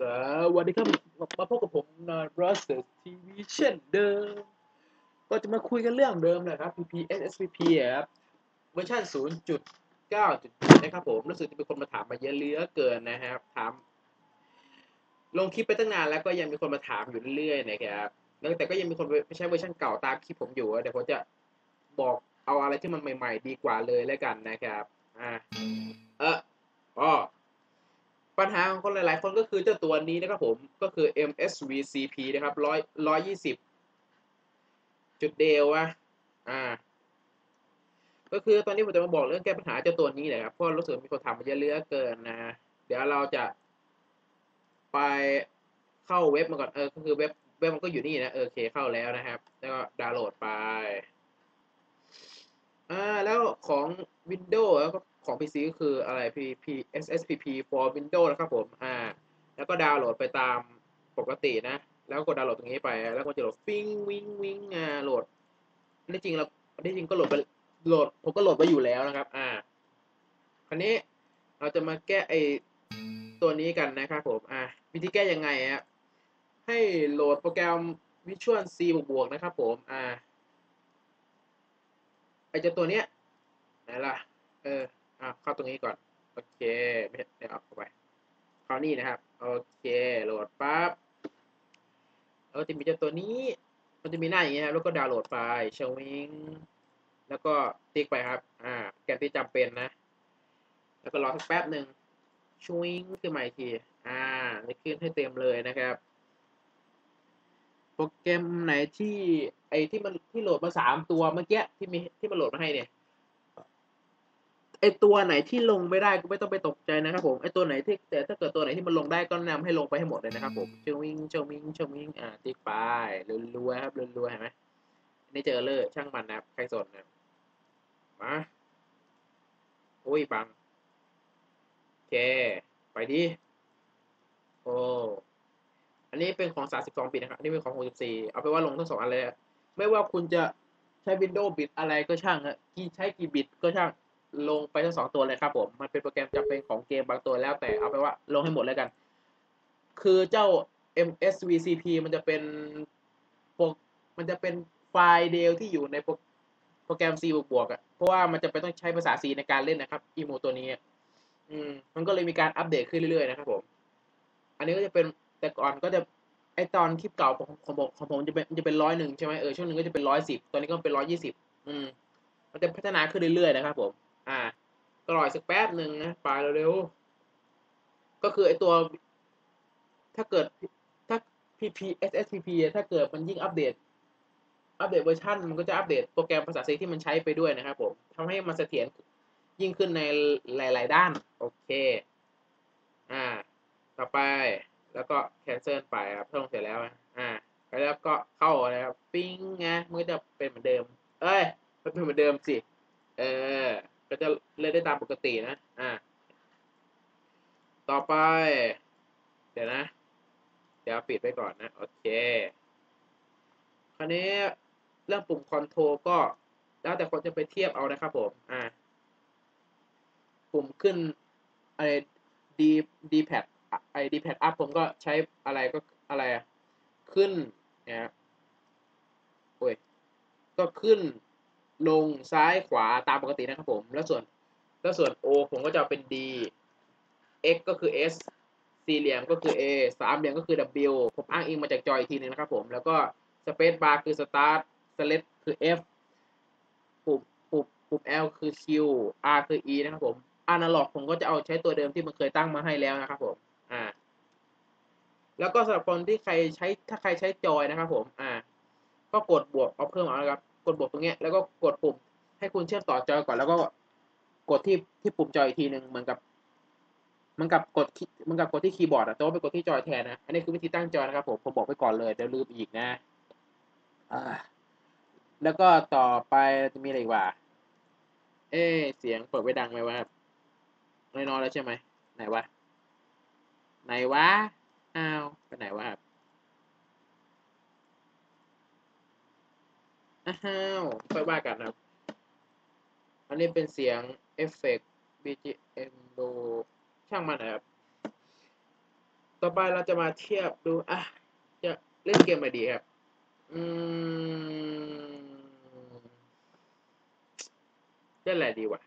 สวัสดีครับมาพบกับผมนายบรัสเตอร์ทีวีเช่นเดิม ก็จะมาคุยกันเรื่องเดิมนะครับ PP SSPP อะครับเวอร์ชัน0.9.7นะครับผมรู้สึกจะมีคนมาถามมาเยอะเหลือเกินนะครับถามลงคลิปไปตั้งนานแล้วก็ยังมีคนมาถามอยู่เรื่อยๆนะครับแล้วแต่ก็ยังมีคนไม่ใช้เวอร์ชันเก่าตามคลิปผมอยู่เดี๋ยวผมจะบอกเอาอะไรที่มันใหม่ ๆ ดีกว่าเลยแล้วกันนะครับอ่าเอออ๋อ ปัญหาของคนหลาย ๆ คนก็คือเจ้าตัวนี้นะครับผมก็คือ MSVCP นะครับร้อยร้อยยี่สิบจุดเดวอะอ่า ก็คือตอนนี้ผมจะมาบอกเรื่องแก้ปัญหาเจ้าตัวนี้แหละครับเพราะรู้สึกมีคนถามมาเยอะเหลือเกินนะ เดี๋ยวเราจะไปเข้าเว็บมาก่อนเออก็คือเว็บเว็บมันก็อยู่นี่นะเออโอเคเข้าแล้วนะครับ แล้วก็ดาวน์โหลดไปอ่าแล้วของ Windows ก็ ของ PC ก็คืออะไร PP SSPP for Windows นะครับผมอ่าแล้วก็ดาวน์โหลดไปตามปกตินะ แล้วกดดาวน์โหลดตรงนี้ไป แล้วก็จะโหลดฟิงวิงวิงอ่าโหลดอันที่จริงเราอันที่จริงก็โหลดไปโหลดผมก็โหลดไว้อยู่แล้วนะครับ อ่า คราวนี้เราจะมาแก้ไอตัวนี้กันนะครับผม อ่าวิธีแก้ยังไงฮะให้โหลดโปรแกรม Visual C บวกๆนะครับผม อ่าไอเจ้าตัวเนี้ยไหนล่ะ เออ อะเข้าตรงนี้ก่อน โอเคไม่เดี๋ยวเอาเข้าไปเข้านี่นะครับ โอเค โหลดปั๊บแล้วจะมีเจ้าตัวนี้ มันจะมีหน้าอย่างนี้ครับ แล้วก็ดาวน์โหลดไฟล์ชวิงแล้วก็ติ๊กไปครับ อ่า แกนที่จำเป็นนะ แล้วก็รอสักแป๊บหนึ่งชวิงขึ้นมาอีกที อ่าจะขึ้นให้เต็มเลยนะครับ โปรแกรมไหนที่ไอที่มันที่โหลดมาสามตัวเมื่อกี้ที่มีที่มันโหลดมาให้เนี่ย ไอตัวไหนที่ลงไม่ได้ก็ไม่ต้องไปตกใจนะครับผมไอตัวไหนที่แต่ถ้าเกิดตัวไหนที่มันลงได้ก็แนะนำให้ลงไปให้หมดเลยนะครับผมเชวิงเชวิงเชวิงอ่าติ๊กไปรัวๆครับรัวๆเห็นไหมอันนี้เจอเลยช่างมันนะครับใครสนนะมาโอ้ยบังโอเค ไปดิโอ้อันนี้เป็นของ 32 บิตนะครับนนี้เป็นของ 64 เอาไปนว่าลงทั้งสองอันเลยไม่ว่าคุณจะใช้ Windows บิตอะไรก็ช่างอะกี่ใช้กี่บิตก็ช่าง ลงไปทั้งสองตัวเลยครับผม มันเป็นโปรแกรมจำเป็นของเกมบางตัวแล้วแต่เอาไปว่าลงให้หมดเลยกัน คือเจ้า MSVCP มันจะเป็นโปรมันจะเป็นไฟล์เดียวที่อยู่ในโปรโปรแกรม C บวกๆอะ เพราะว่ามันจะเป็นต้องใช้ภาษา C ในการเล่นนะครับอีโมตัวนี้อะอืม มันก็เลยมีการอัปเดตขึ้นเรื่อยๆนะครับผม อันนี้ก็จะเป็นแต่ก่อนก็จะไอตอนคลิปเก่าของของผมของผมจะเป็นจะเป็นร้อยหนึ่งใช่ไหมเออช่วงหนึ่งก็จะเป็นร้อยสิบตอนนี้ก็เป็นร้อยยี่สิบอืม มันจะพัฒนาขึ้นเรื่อยๆนะครับผม อ่าก็รออีกสักแป๊บหนึ่งนะไปเร็วๆก็คือไอตัว ถ้าเกิดถ้า PP SSPP ถ้าเกิดมันยิ่งอัปเดต อัปเดตเวอร์ชันมันก็จะอัปเดตโปรแกรมภาษา C ที่มันใช้ไปด้วยนะครับผมทำให้มันเสถียรยิ่งขึ้นในหลาย ๆ ด้าน โอเคอ่า ต่อไปแล้วก็ cancel ไปครับถ้าลงเสร็จแล้วอะอ่าแล้วก็เข้าแล้วครับปิ้งไงมันก็จะเป็นเหมือนเดิม เอ้ยมันเป็นเหมือนเดิมสิ เออ ก็จะเล่นได้ตามปกตินะ อ่า ต่อไป เดี๋ยวนะ เดี๋ยวปิดไปก่อนนะ โอเค คราวนี้เรื่องปุ่มคอนโทรก็แล้วแต่คนจะไปเทียบเอานะครับผม อ่า ปุ่มขึ้นอะไอ้ดีดีแพดไอ้ดีแพดอัพผมก็ใช้อะไรก็อะไรขึ้นเนี่ยโอ้ย ก็ขึ้น ลงซ้ายขวาตามปกตินะครับผม แล้วส่วนแล้วส่วน O ผมก็จะเป็น D X ก็คือ S สี่เหลี่ยมก็คือ A สามเหลี่ยมก็คือ W ผมอ้างอิงมาจากจอยอีกทีนึงนะครับผม แล้วก็ Space Bar คือ Start Select คือ F ปุ่มปุ่มปุ่ม L คือ Q R คือ E นะครับผม Analog ผมก็จะเอาใช้ตัวเดิมที่มันเคยตั้งมาให้แล้วนะครับผม อ่า แล้วก็สำหรับคนที่ใครใช้ถ้าใครใช้จอยนะครับผม อ่า ก็กดบวกเอาเพิ่มเอาครับ ดบวกตรงเนี้ยแล้วก็กดปุ่ม ให้คุณเชื่อมต่อจอยก่อนแล้วก็กดที่ที่ปุ่มจอยอีกทีหนึ่งเหมือนกับเหมือนกับกดเหมือนกับกดที่คีย์บอร์ดอะแต่ว่าไปกดที่จอยแทนนะ อันนี้คือวิธีตั้งจอยนะครับผมผมบอกไปก่อนเลยเดี๋ยวลืมอีกนะอ่าแล้วก็ต่อไปจะมีอะไรอีกว่า เอ๊เสียงเปิดไว้ดังไหมวะน้อยๆแล้วใช่ไหมไหนวะไหนวะอ้าวไปไหนวะครับ อ้าวค่อยว่ากันครับ อันนี้เป็นเสียงเอฟเฟกต์ BGM ดูช่างมันนะครับ ต่อไปเราจะมาเทียบดู อะ จะเล่นเกมอะไรดีครับ อืมเล่นอะไรดีวะ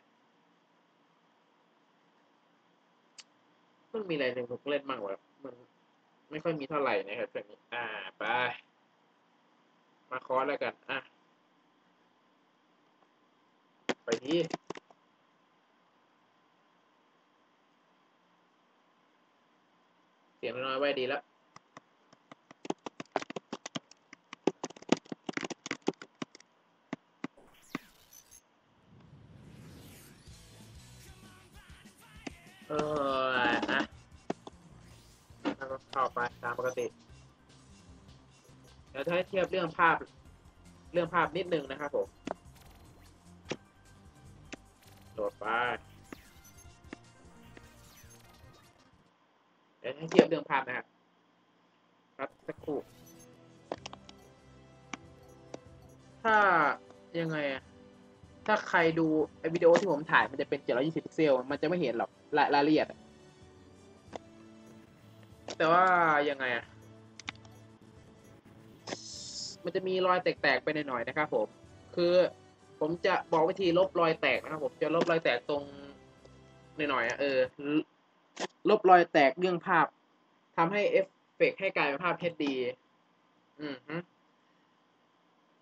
มันมีอะไรหนึ่งผมเล่นบ้างวะมันไม่ค่อยมีเท่าไหร่นะครับแบบนี้ อ่า ไป มาคอร์สแล้วกัน อะ ไปที่เสียงน้อยไว้ดีแล้วเอออะแล้วก็เข้าไปตามปกติ เดี๋ยวจะให้เทียบเรื่องภาพ เรื่องภาพนิดนึงนะครับผม โหลดไปเดี๋ยวให้เทียบเรื่องภาพนะครับครับสักครู่ถ้ายังไง ถ้าใครดูไอวิดีโอที่ผมถ่ายมันจะเป็น 720พิกเซล มันจะไม่เห็นหรอกรายรายละเอียด แต่ว่ายังไงอะมันจะมีรอยแตกๆไปหน่อยๆนะครับผม คือ ผมจะบอกวิธีลบรอยแตกนะครับผมจะลบรอยแตกตรงหน่อยๆอะเออ ลบรอยแตกเรื่องภาพทำให้เอฟเฟกให้กลายเป็นภาพ HD อืมฮึ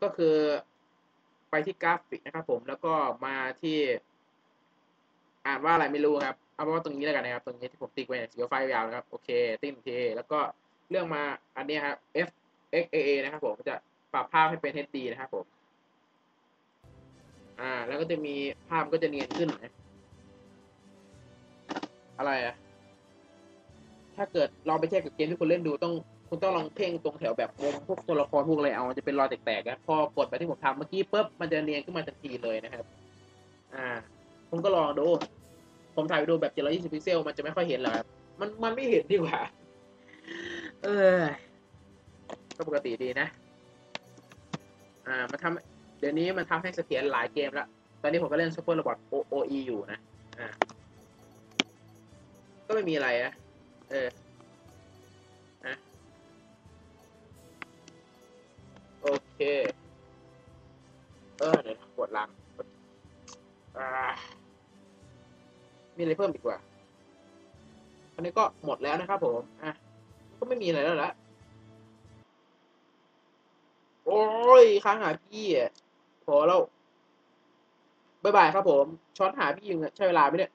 ก็คือไปที่กราฟิกนะครับ ผมแล้วก็มาที่ อ่านว่าอะไรไม่รู้ครับ เอาเป็นว่าตรงนี้แล้วกันนะครับ ตรงนี้ที่ผมติ๊กไว้เนี่ยสีฟ้ายาวนะครับ โอเคติ๊กทีแล้วก็เรื่องมาอันนี้ครับ F X A A นะครับ ผมจะปรับภาพให้เป็น HD นะครับผม อ่า แล้วก็จะมีภาพก็จะเนียนขึ้นนะอะไรอะถ้าเกิดลองไปเทียบกับเกมที่คุณเล่นดูต้องคุณต้องลองเพ่งตรงแถวแบบมุมพวกตัวละครพวกอะไรเอาจะเป็นรอยแตกๆนะพอกดไปที่ผมทำเมื่อกี้ปุ๊บมันจะเนียนขึ้นมาทันทีเลยนะครับ อ่าคุณก็ลองดู ผมถ่ายวิดีโอแบบ720พิกเซลมันจะไม่ค่อยเห็นหรอกครับมันมันไม่เห็นดีกว่า เออก็ปกติดีนะ อ่ามันทำ เดี๋ยวนี้มันทำให้เสถียรหลายเกมแล้ว ตอนนี้ผมก็เล่น Super Robot OE อยู่นะ อ่า ก็ไม่มีอะไรนะ เออนะโอเค เออเดี๋ยวปวดหลังอ่ามีอะไรเพิ่มอีกว่าอันนี้ก็หมดแล้วนะครับผม อะ ก็ไม่มีอะไรแล้วละโอ้ยค้างหาพี่อะ พอแล้ว บ๊ายบายครับผม ช้อนหาพี่ยิงใช้เวลาไหมเนี่ย